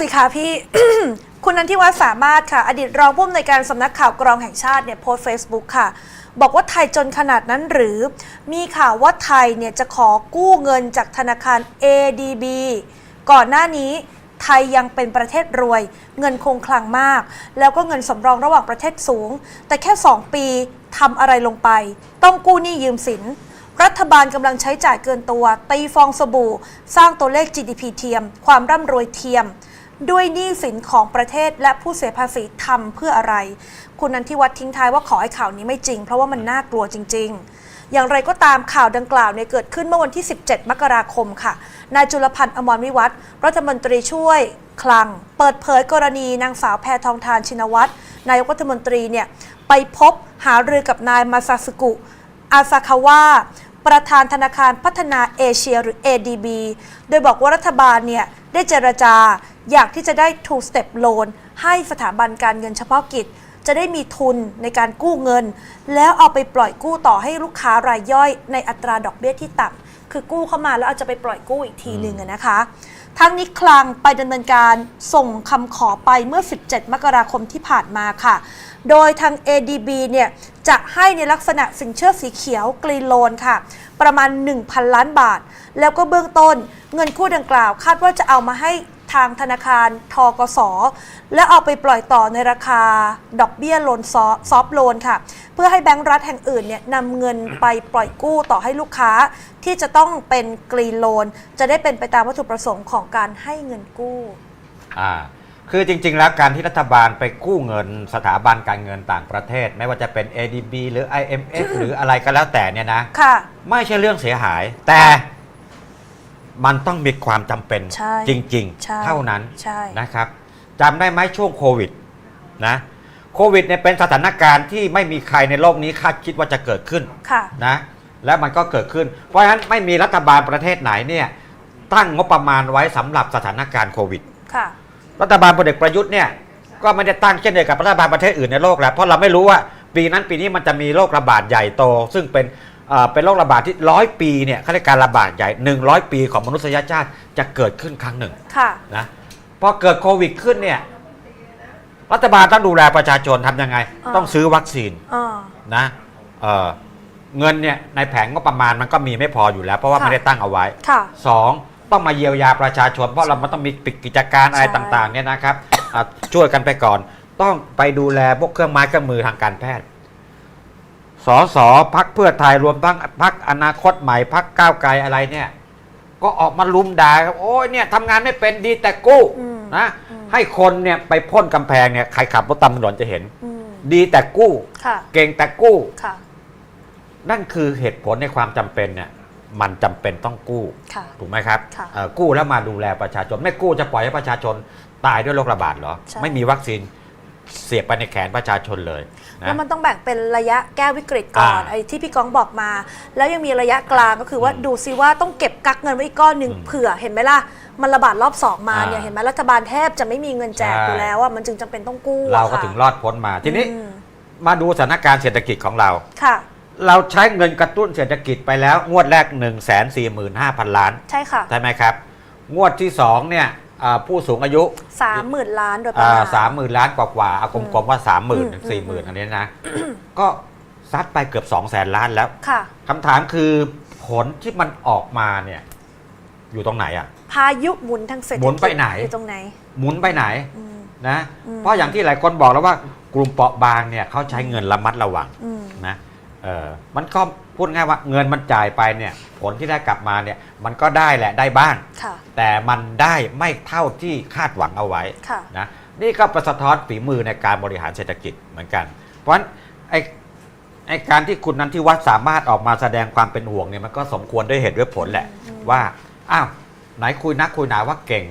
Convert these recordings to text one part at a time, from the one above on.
สิคะพี่ คุณนันทิวัฒน์สามารถค่ะ อดีตรองผู้อำนวยการสำนักข่าวกรองแห่งชาติเนี่ยโพสเฟซบุ๊กค่ะ บอกว่าไทยจนขนาดนั้นหรือ มีข่าวว่าไทยเนี่ยจะขอกู้เงินจากธนาคาร ADB ก่อนหน้านี้ไทยยังเป็นประเทศรวย เงินคงคลังมาก แล้วก็เงินสำรองระหว่างประเทศสูง แต่แค่ 2 ปีทำอะไรลงไป ต้องกู้หนี้ยืมสิน รัฐบาลกำลังใช้จ่ายเกินตัว ตีฟองสบู่ สร้างตัวเลข GDP เทียม ความร่ำรวยเทียม ด้วยหนี้สินของประเทศและผู้เสียภาษีทำเพื่ออะไร คุณนันทิวัฒน์ทิ้งท้ายว่าขอให้ข่าวนี้ไม่จริง เพราะว่ามันน่ากลัวจริง ๆ อย่างไรก็ตามข่าวดังกล่าวเนี่ยเกิดขึ้นเมื่อวันที่ 17 มกราคมค่ะ นายจุลพันธ์อมรวิวัฒน์รัฐมนตรีช่วยคลัง เปิดเผยกรณีนางสาวแพทองทานชินวัตรนายกรัฐมนตรีเนี่ยไปพบหารือกับนายมาซาสกุ อาซาคาวะประธานธนาคารพัฒนาเอเชียหรือ ADB โดยบอกว่ารัฐบาลเนี่ยได้เจรจา อยากที่จะได้ two step loan ให้สถาบันการเงินเฉพาะกิจ จะได้มีทุนในการกู้เงิน แล้วเอาไปปล่อยกู้ต่อให้ลูกค้ารายย่อยในอัตราดอกเบี้ยที่ต่ำคือกู้เข้ามาแล้วเอาจะไปปล่อยกู้อีกทีหนึ่งอะนะคะ ทั้งนี้คลังไปดำเนินการส่งคำขอไปเมื่อ 17 มกราคมที่ผ่านมาค่ะ โดยทาง ADB เนี่ยจะให้ในลักษณะสินเชื่อสีเขียวกรีนโลนค่ะ ประมาณ 1,000 ล้านบาท แล้วก็เบื้องต้นเงินกู้ดังกล่าว คาดว่าจะเอามาให้ ทางธนาคารทกส และเอาไปปล่อยต่อในราคาดอกเบี้ยโลนซอซอฟโลนค่ะ เพื่อให้แบงก์รัฐแห่งอื่นเนี่ยนำเงินไปปล่อยกู้ต่อให้ลูกค้า ที่จะต้องเป็นกรีนโลน จะได้เป็นไปตามวัตถุประสงค์ของการให้เงินกู้อ่าคือจริง ๆ แล้วการที่รัฐบาลไปกู้เงินสถาบันการเงินต่างประเทศ ไม่ว่าจะเป็น ADB หรือ IMF หรืออะไรก็แล้วแต่เนี่ยนะ ค่ะ ไม่ใช่เรื่องเสียหาย แต่ มันต้องมีความจำเป็นใช่จริง ใช่ ๆ เท่านั้นใช่ นะครับจำได้ไหมช่วงโควิดนะโควิดเนี่ยเป็นสถานการณ์ที่ไม่มีใครในโลกนี้คาดคิดว่าจะเกิดขึ้น ค่ะ นะแล้วมันก็เกิดขึ้น เพราะฉะนั้นไม่มีรัฐบาลประเทศไหนเนี่ยตั้งงบประมาณไว้สำหรับสถานการณ์โควิด ค่ะ รัฐบาลพลเอกประยุทธ์เนี่ยก็ไม่ได้ตั้งเช่นเดียวกับรัฐบาลประเทศอื่นในโลกแหละเพราะเราไม่รู้ว่าปีนั้นปีนี้มันจะมีโรคระบาดใหญ่โต ซึ่งเป็น เอ่อเป็นโรคระบาดที่ร้อยปีเนี่ยเขาเรียกการระบาดใหญ่ 100 ปีของมนุษยชาติจะเกิดขึ้นครั้งหนึ่งค่ะนะพอเกิดโควิดขึ้นเนี่ยรัฐบาลต้องดูแลประชาชนทำยังไงอ่าต้องซื้อวัคซีนอ่านะเอ่อเงินเนี่ยในแผงงบประมาณมันก็มีไม่พออยู่แล้ว เพราะว่าค่ะไม่ได้ตั้งเอาไว้ค่ะสองต้องมาเยียวยาประชาชน เพราะเรามันต้องมีปิดกิจการอะไรใช่ต่างๆเนี่ยนะครับอะช่วยกันไปก่อน ต้องไปดูแลพวกเครื่องไม้เครื่องมือทางการแพทย์ สสพักเพื่อไทยรวมทั้งพักอนาคตใหม่พักก้าวไกลอะไรเนี่ย ก็ออกมาลุมด่าครับโอ้ยเนี่ยทำงานไม่เป็นดีแต่กู้อืมนะอืมให้คนเนี่ยไปพ่นกำแพงเนี่ยใครขับรถตามถนนจะเห็นอืมดีแต่กู้ค่ะเก่งแต่กู้ค่ะนั่นคือเหตุผลในความจำเป็นเนี่ยมันจำเป็นต้องกู้ค่ะถูกไหมครับค่ะเอ่อกู้แล้วมาดูแลประชาชน ไม่กู้จะปล่อยให้ประชาชนตายด้วยโรคระบาดเหรอใช่ไม่มีวัคซีน เสียบไปในแขนประชาชนเลยนะ แล้วมันต้องแบ่งเป็นระยะแก้วิกฤตก่อนอ่าไอ้ที่พี่ก้องบอกมา แล้วยังมีระยะกลางก็คือว่าอืมดูซิว่าต้องเก็บกักเงินไว้อีกก้อนหนึ่งอืมเผื่อเห็นไหมล่ะ มันระบาดรอบสองมาเนี่ยอ่าเห็นไหมรัฐบาลแทบจะไม่มีเงินแจกใช่ อยู่แล้วอะมันจึงจำเป็นต้องกู้เราอะก็ค่ะถึงรอดพ้นมาทีนี้อืมมาดูสถานการณ์เศรษฐกิจของเรา ค่ะเราใช้เงินกระตุ้นเศรษฐกิจไปแล้ว งวดแรก 1 4 5 0 0 0 ล้าน ใช่ค่ะ ใช่ไหมครับ งวดที่ 2 เนี่ย อ่าผู้สูงอายุสามหมื่นล้านโดยประมาณ สามหมื่นล้านกว่าๆเอากลมๆว่า3 0 0 0 0อื0มถึงสี่หมื่นอืม อันนี้นะ ก็ซัดไปเกือบ2 0 0แสนล้านแล้วค่ะ คำถามคือผลที่มันออกมาเนี่ย อยู่ตรงไหนอะ พายุหมุนทางเศรษฐกิจหมุนไปไหน อยู่ตรงไหนหมุนไปไหนอืม นะ อืม เพราะอย่างที่หลายคนบอกแล้วว่ากลุ่มเปราะบางเนี่ยเขาใช้เงินระมัดระวังอืม นะ เออมันก็พูดง่ายว่าเงินมันจ่ายไปเนี่ยผลที่ได้กลับมาเนี่ยมันก็ได้แหละได้บ้าง ค่ะ แต่มันได้ไม่เท่าที่คาดหวังเอาไว้ค่ะ นะนี่ก็ประสะท้อนฝีมือในการบริหารเศรษฐกิจเหมือนกัน เพราะฉะนั้นไอ้ไอ้การที่คุณนันทิวัฒน์สามารถออกมาแสดงความเป็นห่วงเนี่ยมันก็สมควรด้วยเหตุด้วยผลแหละ อืม ว่าอ้าวไหนคุยนักคุยหนาว่าเก่ง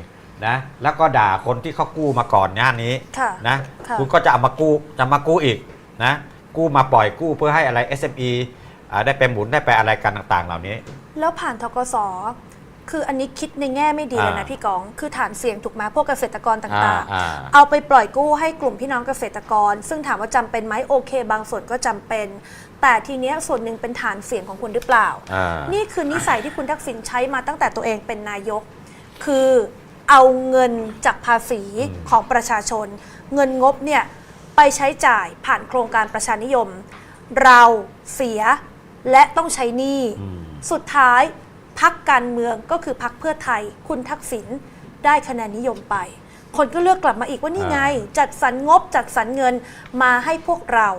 นะแล้วก็ด่าคนที่เขากู้มาก่อนหน้านี้ ค่ะ นะค่ะ คุณก็จะเอามากู้จะมากู้อีกนะ กู้มาปล่อยกู้เพื่อให้อะไร SME อ่าได้ไปหมุนได้ไปอะไรกันต่างๆ เหล่านี้ แล้วผ่านทกสคืออันนี้คิดในแง่ไม่ดีเลยนะอ่า พี่กอง คือฐานเสี่ยงถูกไหมพวกเกษตรกรต่างอ่าอ่าๆเอาไปปล่อยกู้ให้กลุ่มพี่น้องเกษตรกร ซึ่งถามว่าจำเป็นไหมโอเค บางส่วนก็จำเป็น แต่ทีเนี้ยส่วนหนึ่งเป็นฐานเสียงของคุณหรือเปล่า อ่า นี่คือนิสัยที่คุณทักษิณใช้มาตั้งแต่ตัวเองเป็นนายก คือเอาเงินจากภาษีอืมของประชาชน เงินงบเนี่ย ไปใช้จ่ายผ่านโครงการประชานิยม เราเสียและต้องใช้หนี้อืมสุดท้ายพักการเมืองก็คือพักเพื่อไทย คุณทักษิณได้คะแนนนิยมไป คนก็เลือกกลับมาอีกว่านี่ไง จัดสรรงบจัดสรรเงินมาให้พวกเรา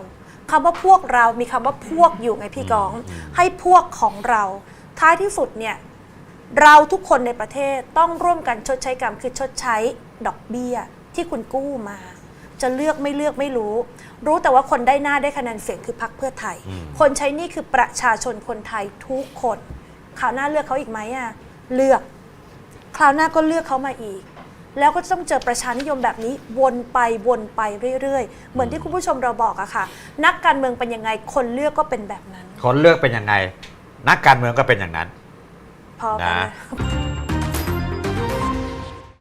คำว่าพวกเรามีคำว่าพวกอยู่ไงพี่กอง ให้พวกของเรา ท้ายที่สุดเนี่ยเราทุกคนในประเทศต้องร่วมกันชดใช้กรรมคือชดใช้ดอกเบี้ยที่คุณกู้มา จะเลือกไม่เลือกไม่รู้ รู้แต่ว่าคนได้หน้าได้คะแนนเสียงคือพรรคเพื่อไทยอืมคนใช้หนี่คือประชาชนคนไทยทุกคนคราวหน้าเลือกเขาอีกไหมอะเลือก คราวหน้าก็เลือกเขามาอีก แล้วก็จะต้องเจอประชานิยมแบบนี้วนไปวนไปเรื่อยๆ เหมือนที่คุณผู้ชมเราบอกอะค่ะ นักการเมืองเป็นยังไง คนเลือกก็เป็นแบบนั้น คนเลือกเป็นยังไง นักการเมืองก็เป็นอย่างนั้นพอกันนะนะ